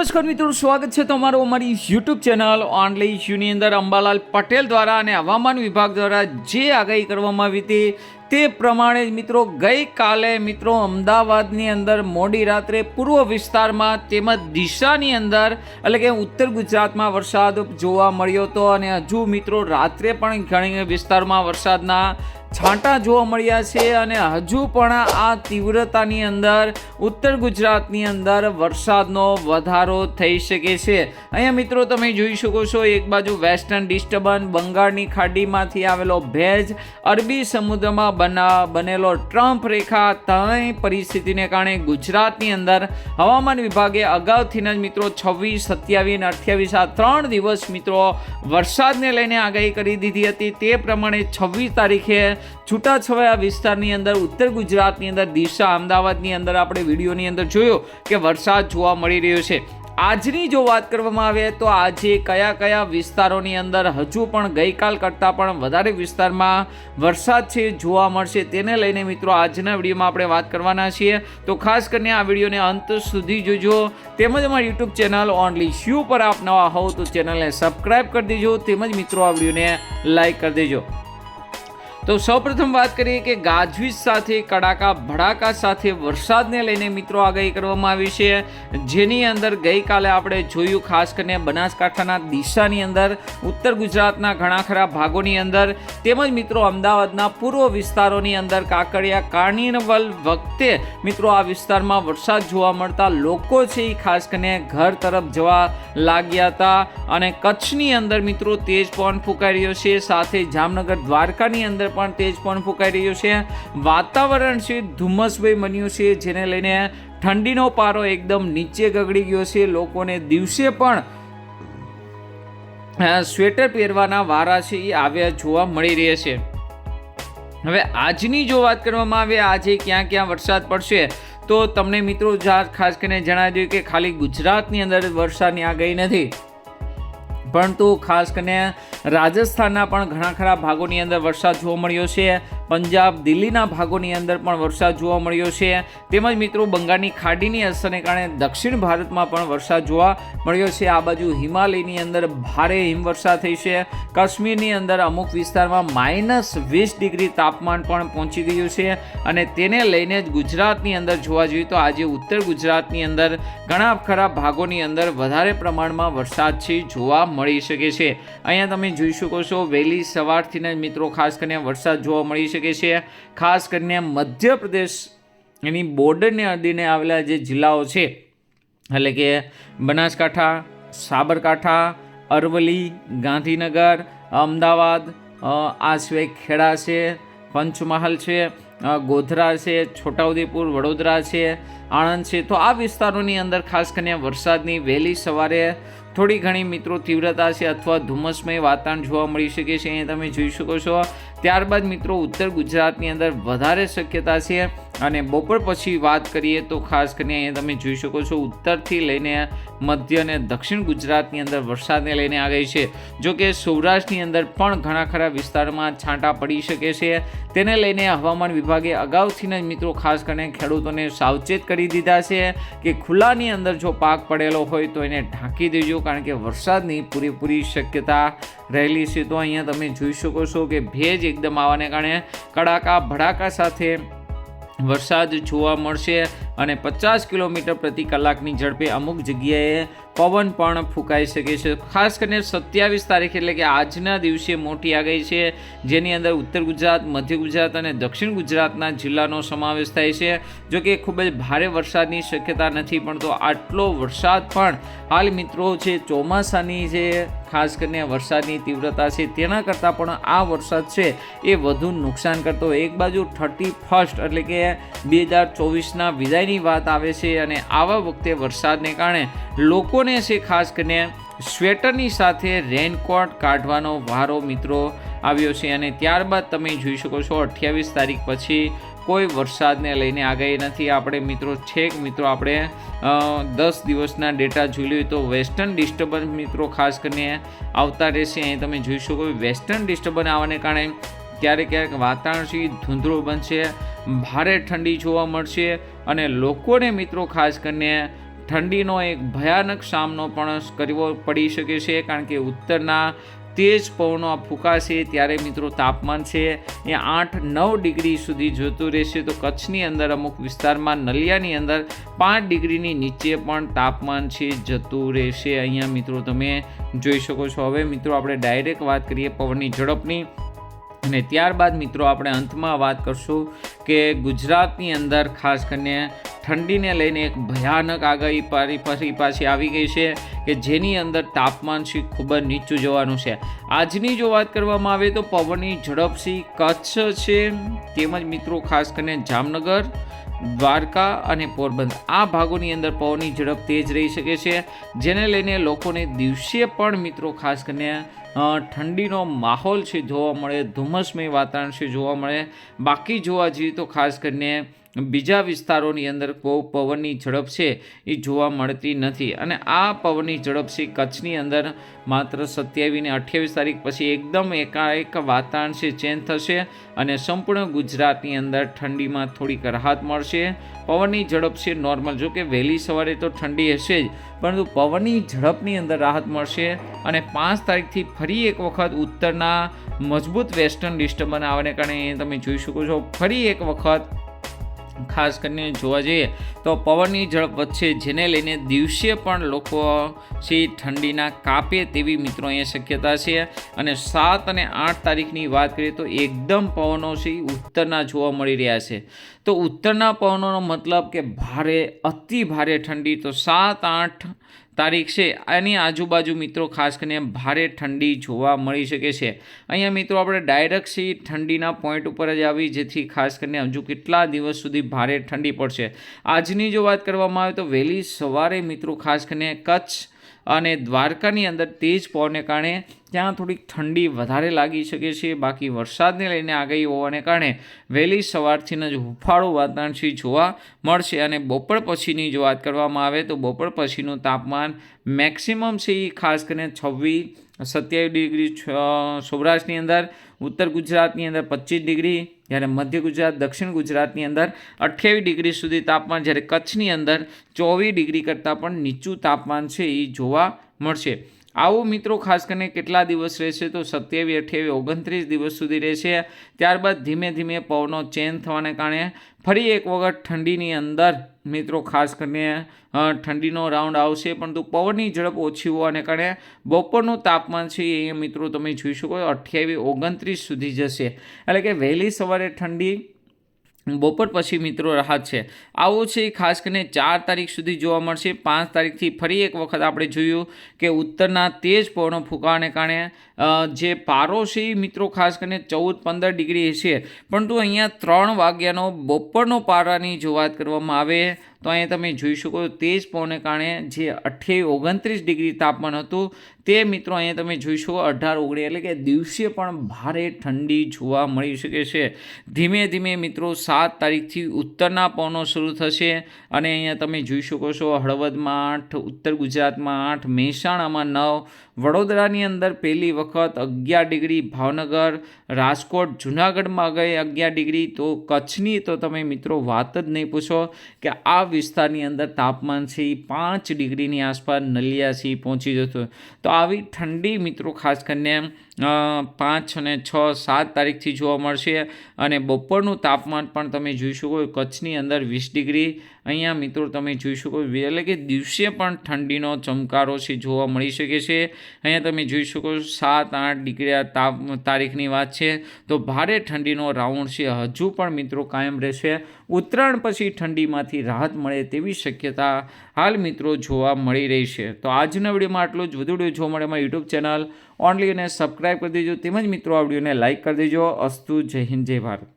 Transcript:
નમસ્કાર મિત્રો, સ્વાગત છે તમારું અમારી યુટ્યુબ ચેનલ ઓનલાઈન ઇશ્યુની અંદર અંબાલાલ પટેલ દ્વારા અને હવામાન વિભાગ દ્વારા જે આગાહી કરવામાં આવી હતી તે પ્રમાણે મિત્રો, ગઈકાલે મિત્રો અમદાવાદની અંદર મોડી રાત્રે પૂર્વ વિસ્તારમાં તેમજ દિશાની અંદર એટલે કે ઉત્તર ગુજરાતમાં વરસાદ જોવા મળ્યો હતો અને હજુ મિત્રો રાત્રે પણ ઘણી વિસ્તારમાં વરસાદના છાંટા જોવા મળ્યા છે અને હજુ પણ આ તીવ્રતાની અંદર, ઉત્તર ગુજરાતની અંદર વરસાદનો વધારો થઈ શકે છે. અહીંયા મિત્રો તમે જોઈ શકો છો, એક બાજુ વેસ્ટર્ન ડિસ્ટર્બન્સ, બંગાળની ખાડીમાંથી આવેલો ભેજ, અરબી સમુદ્રમાં બના, બનેલો ટ્રમ્પ રેખા, ત્રણેય પરિસ્થિતિને કારણે ગુજરાતની અંદર હવામાન વિભાગે અગાઉથી જ મિત્રો છવ્વીસ, સત્યાવીસ અને અઠ્યાવીસ આ ત્રણ દિવસ મિત્રો વરસાદને લઈને આગાહી કરી દીધી હતી. તે પ્રમાણે છવ્વીસ તારીખે છૂટાછવાયા વિસ્તારની અંદર, ઉત્તર ગુજરાતની અંદર દિશા અમદાવાદની અંદર આપણે વિડીયોની અંદર જોયો કે વરસાદ જોવા મળી રહ્યો છે. આજની જો વાત કરવામાં આવે તો આજે કયા કયા વિસ્તારોની અંદર હજુ પણ ગઈકાલ કરતાં પણ વધારે વિસ્તારમાં વરસાદ છે, જોવા મળશે તેને લઈને મિત્રો આજના વિડીયોમાં આપણે વાત કરવાના છીએ. તો ખાસ કરીને આ વિડીયોને અંત સુધી જોજો. તેમજ અમારી યુટ્યુબ ચેનલ ઓનલી શ્યુ પર આપ નવા હોવ તો ચેનલને સબસ્ક્રાઈબ કરી દેજો. તેમજ મિત્રો આ વિડીયોને લાઈક કરી દેજો. તો સૌપ્રથમ વાત કરીએ કે ગાજવીજ સાથે, કડાકા ભડાકા સાથે વરસાદને લઈને મિત્રો આગાહી કરવામાં આવી છે. જેની અંદર ગઈકાલે આપણે જોયું, ખાસ કરીને બનાસકાંઠાના દિશાની અંદર, ઉત્તર ગુજરાતના ઘણા ખરા ભાગોની અંદર, તેમજ મિત્રો અમદાવાદના પૂર્વ વિસ્તારોની અંદર કાકડિયા કાર્નિવલ વખતે મિત્રો આ વિસ્તારમાં વરસાદ જોવા મળતા લોકો છે એ ખાસ કરીને ઘર તરફ જવા લાગ્યા હતા અને કચ્છની અંદર મિત્રો તેજ પવન ફૂંકાઈ રહ્યો છે. સાથે જામનગર દ્વારકાની અંદર પણ તેજ પણ ફૂંકાઈ રહ્યું છે. વાતાવરણ છે ધુમ્મસભાઈ બન્યું છે, જેને લઈને ઠંડીનો પારો એકદમ નીચે ગગડી ગયો છે. લોકોને દિવસે પણ સ્વેટર પહેરવાના વારા છે એ આવ્યા જોવા મળી રહ્યા છે. હવે આજની જો વાત કરવામાં આવે, આજે ક્યાં ક્યાં વરસાદ પડશે, તો તમને મિત્રો, ખાસ કરીને જણાવી દઉં કે ખાલી ગુજરાતની અંદર વરસાદની આગાહી નથી. પરંતુ ખાસ કરીને રાજસ્થાનના પણ ઘણા ખરા ભાગોની અંદર વરસાદ જોવા મળ્યો છે. પંજાબ દિલ્હીના ભાગોની અંદર પણ વરસાદ જોવા મળ્યો છે. તેમજ મિત્રો, બંગાળની ખાડીની અસરને કારણે દક્ષિણ ભારતમાં પણ વરસાદ જોવા મળ્યો છે. આ બાજુ હિમાલયની અંદર ભારે હિમવર્ષા થઈ છે. કાશ્મીરની અંદર અમુક વિસ્તારમાં માઇનસ વીસ ડિગ્રી તાપમાન પણ પહોંચી ગયું છે અને તેને લઈને જ ગુજરાતની અંદર જોવા જોઈએ તો આજે ઉત્તર ગુજરાતની અંદર ઘણા ખરા ભાગોની અંદર વધારે પ્રમાણમાં વરસાદ છે જોવા મળી શકે છે. અહીંયા તમે જોઈ શકો છો, વહેલી સવારથી જ મિત્રો ખાસ કરીને વરસાદ જોવા મળી શકે છે. ખાસ કરીને મધ્યપ્રદેશ એની બોર્ડરને અડીને આવેલા જે જિલ્લાઓ છે, એટલે કે બનાસકાંઠા, સાબરકાંઠા અરવલી ગાંધીનગર, અમદાવાદ આ સિવાય ખેડા છે, પંચમહાલ છે ગોધરા છે, છોટાઉદેપુર, વડોદરા છે, આણંદ છે. તો આ વિસ્તારોની અંદર ખાસ કરીને વરસાદની વહેલી સવારે થોડી ઘણી મિત્રો તીવ્રતા છે અથવા ધુમ્મસમય વાતાવરણ જોવા મળી શકે છે. અહીંયા તમે જોઈ શકો છો ત્યારબાદ મિત્રો ઉત્તર ગુજરાતની અંદર વધારે શક્યતા છે. અને બપોર પછી વાત કરીએ તો ખાસ કરીને અહીંયા તમે જોઈ શકો છો, ઉત્તરથી લઈને મધ્ય અને દક્ષિણ ગુજરાતની અંદર વરસાદને લઈને આગાહી છે. જો કે સૌરાષ્ટ્રની અંદર પણ ઘણા ખરા વિસ્તારમાં છાંટા પડી શકે છે. તેને લઈને હવામાન વિભાગે અગાઉથી જ મિત્રો ખાસ કરીને ખેડૂતોને સાવચેત કરી દીધા છે કે ખુલ્લાની અંદર જો પાક પડેલો હોય તો એને ઢાંકી દેજો, કારણ કે વરસાદની પૂરેપૂરી શક્યતા રહેલી છે. તો અહીંયા તમે જોઈ શકો છો કે ભેજ એકદમ આવવાને કારણે કડાકા, ભડાકા સાથે વરસાદ જોવા મળશે. અને પચાસ કિલોમીટર પ્રતિ કલાકની ઝડપે અમુક જગ્યાએ પવન પણ ફૂંકાઈ શકે છે. ખાસ કરીને સત્યાવીસ તારીખ એટલે કે આજના દિવસે મોટી આગાહી છે, જેની અંદર ઉત્તર ગુજરાત, મધ્ય ગુજરાત અને દક્ષિણ ગુજરાતના જિલ્લાનો સમાવેશ થાય છે. જો કે ખૂબ જ ભારે વરસાદની શક્યતા નથી, પણ તો આટલો વરસાદ પણ હાલ મિત્રો છે ચોમાસાની જે ખાસ કરીને વરસાદની તીવ્રતા છે, તેના કરતાં પણ આ વરસાદ છે એ વધુ નુકસાન કરતો. એક બાજુ થર્ટી ફર્સ્ટ એટલે કે બે હજાર ચોવીસના વિદાયની વાત આવે છે અને આવા વખતે વરસાદને કારણે લોકોને છે ખાસ કરીને સ્વેટરની સાથે રેનકોટ કાઢવાનો વારો મિત્રો આવ્યો છે અને ત્યારબાદ તમે જોઈ શકો છો અઠ્યાવીસ તારીખ પછી કોઈ વરસાદને લઈને આગાહી નથી. આપણે મિત્રો છેક મિત્રો આપણે દસ દિવસના ડેટા જોઈ લઈએ તો વેસ્ટર્ન ડિસ્ટર્બન્સ મિત્રો ખાસ કરીને આવતા રહેશે. અહીં તમે જોઈ શકો વેસ્ટર્ન ડિસ્ટર્બન્સ આવવાને કારણે ક્યારેક ક્યારેક વાતાવરણ ધૂંધળું બનશે, ભારે ઠંડી જોવા મળશે અને લોકોને મિત્રો ખાસ કરીને ઠંડીનો એક ભયાનક સામનો પણ કરવો પડી શકે છે કારણ કે ઉત્તરના તેજ પવનો ફૂંકાશે ત્યારે મિત્રો તાપમાન છે એ આઠ નવ ડિગ્રી સુધી જતું રહેશે. તો કચ્છની અંદર અમુક વિસ્તારમાં નલિયાની અંદર પાંચ ડિગ્રીની નીચે પણ તાપમાન છે જતું રહેશે. અહીંયા મિત્રો તમે જોઈ શકો છો. હવે મિત્રો આપણે ડાયરેક્ટ વાત કરીએ પવનની ઝડપની. અને ત્યારબાદ મિત્રો આપણે અંતમાં વાત કરશું કે ગુજરાતની અંદર ખાસ કરીને ઠંડીને લઈને એક ભયાનક આગાહી પારી ફરી પાછી આવી ગઈ છે કે જેની અંદર તાપમાન સી ખૂબ જ નીચું જવાનું છે. આજની જો વાત કરવામાં આવે તો પવનની ઝડપ છે કચ્છ છે તેમજ મિત્રો ખાસ કરીને જામનગર, દ્વારકા અને પોરબંદર. આ ભાગોની અંદર પવનની ઝડપ તેજ રહી શકે છે. જેને લઈને લોકોને દિવસે પણ મિત્રો ખાસ કરીને ઠંડીનો માહોલ છે જોવા મળે, ધુમ્મસમય વાતાવરણ છે જોવા મળે. બાકી જોવા જઈએ તો ખાસ કરીને બીજા વિસ્તારોની અંદર બહુ પવનની ઝડપ છે એ જોવા મળતી નથી. અને આ પવનની ઝડપ છે કચ્છની અંદર માત્ર સત્યાવીસ ને અઠ્યાવીસ તારીખ પછી એકદમ એકાએક વાતાવરણ છે ચેન્જ થશે અને સંપૂર્ણ ગુજરાતની અંદર ઠંડીમાં થોડીક રાહત મળશે. પવનની ઝડપ છે નોર્મલ જો કે વહેલી સવારે તો ઠંડી હશે જ, પરંતુ પવનની ઝડપની અંદર રાહત મળશે અને પાંચ તારીખથી ફરી એક વખત ઉત્તરના મજબૂત વેસ્ટર્ન ડિસ્ટર્બન્સ આવવાને કારણે તમે જોઈ શકો છો, ફરી એક વખત ખાસ કરીને જોવા જઈએ તો પવનની ઝડપ વધશે, જેને લઈને દિવસે પણ લોકો છે ઠંડીના કાપે તેવી મિત્રો અહીંયા શક્યતા છે. અને સાત અને આઠ તારીખની વાત કરીએ તો એકદમ પવનો છે ઉત્તરના જોવા મળી રહ્યા છે. તો ઉત્તરના પવનોનો મતલબ કે ભારે, અતિ ભારે ઠંડી. તો સાત, આઠ તારીખ છે. એની આજુબાજુ મિત્રો ખાસ કરીને ભારે ઠંડી જોવા મળી શકે છે. અહીંયા મિત્રો આપણે ડાયરેક્ટ સી ઠંડીના પોઈન્ટ ઉપર જ આવી, જેથી ખાસ કરીને હજુ કેટલા દિવસ સુધી ભારે ઠંડી પડશે. આજની જો વાત કરવામાં આવે તો વહેલી સવારે મિત્રો ખાસ કરીને કચ્છ અને દ્વારકાની અંદર તેજ પવનને કારણે ત્યાં થોડીક ઠંડી વધારે લાગી શકે છે. બાકી વરસાદને લઈને આગાહી હોવાને કારણે વહેલી સવારથી જ હુફાળું વાતાવરણ છે જોવા મળશે અને બપોર પછીની જો વાત કરવામાં આવે તો બપોર પછીનું તાપમાન મેક્સિમમ છે એ ખાસ કરીને છવ્વીસ, સત્યાવીસ ડિગ્રી સૌરાષ્ટ્રની અંદર, ઉત્તર ગુજરાતની અંદર પચીસ ડિગ્રી, જ્યારે મધ્ય ગુજરાત, દક્ષિણ ગુજરાતની અંદર અઠ્યાવીસ ડિગ્રી સુધી તાપમાન, જ્યારે કચ્છની અંદર ચોવીસ ડિગ્રી કરતાં પણ નીચું તાપમાન છે એ જોવા મળશે. આવું મિત્રો, ખાસ કરીને કેટલા દિવસ રહેશે? તો સત્યાવીસ, અઠ્યાવીસ, ઓગણત્રીસ દિવસ સુધી રહેશે. ત્યારબાદ ધીમે ધીમે પવનો ચેન્જ થવાને કારણે ફરી એક વખત ઠંડીની અંદર, મિત્રો, ખાસ કરીને ઠંડીનો રાઉન્ડ આવશે. પરંતુ પવનની ઝડપ ઓછી હોવાને કારણે બપોરનું તાપમાન છે એ મિત્રો તમે જોઈ શકો અઠ્યાવીસ, ઓગણત્રીસ સુધી જશે. એટલે કે વહેલી સવારે ઠંડી બપોર પછી મિત્રો રાહત છે. આવો છે ખાસ કરીને ચાર તારીખ સુધી જોવા મળશે. પાંચ તારીખથી ફરી એક વખત આપણે જોયું કે ઉત્તરના તેજ પવનો ફૂંકાવાને કારણે જે પારો છે મિત્રો ખાસ કરીને ચૌદ પંદર ડિગ્રી છે પરંતુ અહીંયા ત્રણ વાગ્યાનો બપોરનો પારાની જો વાત કરવામાં આવે તો અહીંયા તમે જોઈ શકો તે તેજ પવને કારણે જે અઠ્યાવીસ, ઓગણત્રીસ ડિગ્રી તાપમાન હતું, તે મિત્રો અહીંયા તમે જોઈ શકો અઢાર ઓગણી એટલે કે દિવસે પણ ભારે ઠંડી જોવા મળી શકે છે. ધીમે ધીમે મિત્રો સાત તારીખથી ઉત્તરના પવનો શરૂ થશે અને અહીંયા તમે જોઈ શકો છો હળવદમાં આઠ, ઉત્તર ગુજરાતમાં આઠ, મહેસાણામાં નવ, વડોદરાની અંદર પહેલી વખત અગિયાર ડિગ્રી, ભાવનગર, રાજકોટ, જુનાગઢમાં ગઈ અગિયાર ડિગ્રી. તો કચ્છની તો તમે મિત્રો વાત જ નહીં પૂછો કે આ વિસ્તારની અંદર તાપમાન છે એ પાંચ ડિગ્રીની આસપાસ નલિયા નલિયાથી પહોંચી જતું તો આવી ઠંડી મિત્રો, ખાસ કરીને પાંચ અને છ, સાત તારીખથી જોવા મળશે અને બપોરનું તાપમાન પણ તમે જોઈ શકો કચ્છની અંદર વીસ ડિગ્રી અહીંયા મિત્રો તમે જોઈ શકો એટલે કે દિવસે પણ ઠંડીનો ચમકારો છે, જોવા મળી શકે છે. અહીંયા તમે જોઈ શકો સાત આઠ ડિગ્રી તાપ તારીખની વાત છે. તો ભારે ઠંડીનો રાઉન્ડ છે. હજુ પણ મિત્રો કાયમ રહેશે. ઉત્તરાયણ પછી ઠંડીમાંથી રાહત મળે તેવી શક્યતા હાલ મિત્રો જોવા મળી રહી છે. તો આજના વિડીયોમાં આટલું જ. વધુ વીડિયો જોવા મળે અમારી યુટ્યુબ ચેનલ ઓનલી અને સબસ્ક્રાઈબ કરી દેજો. તેમજ મિત્રો આ વિડીયોને લાઇક કરી દેજો. અસ્તુ, જય હિન્દ, જય ભારત.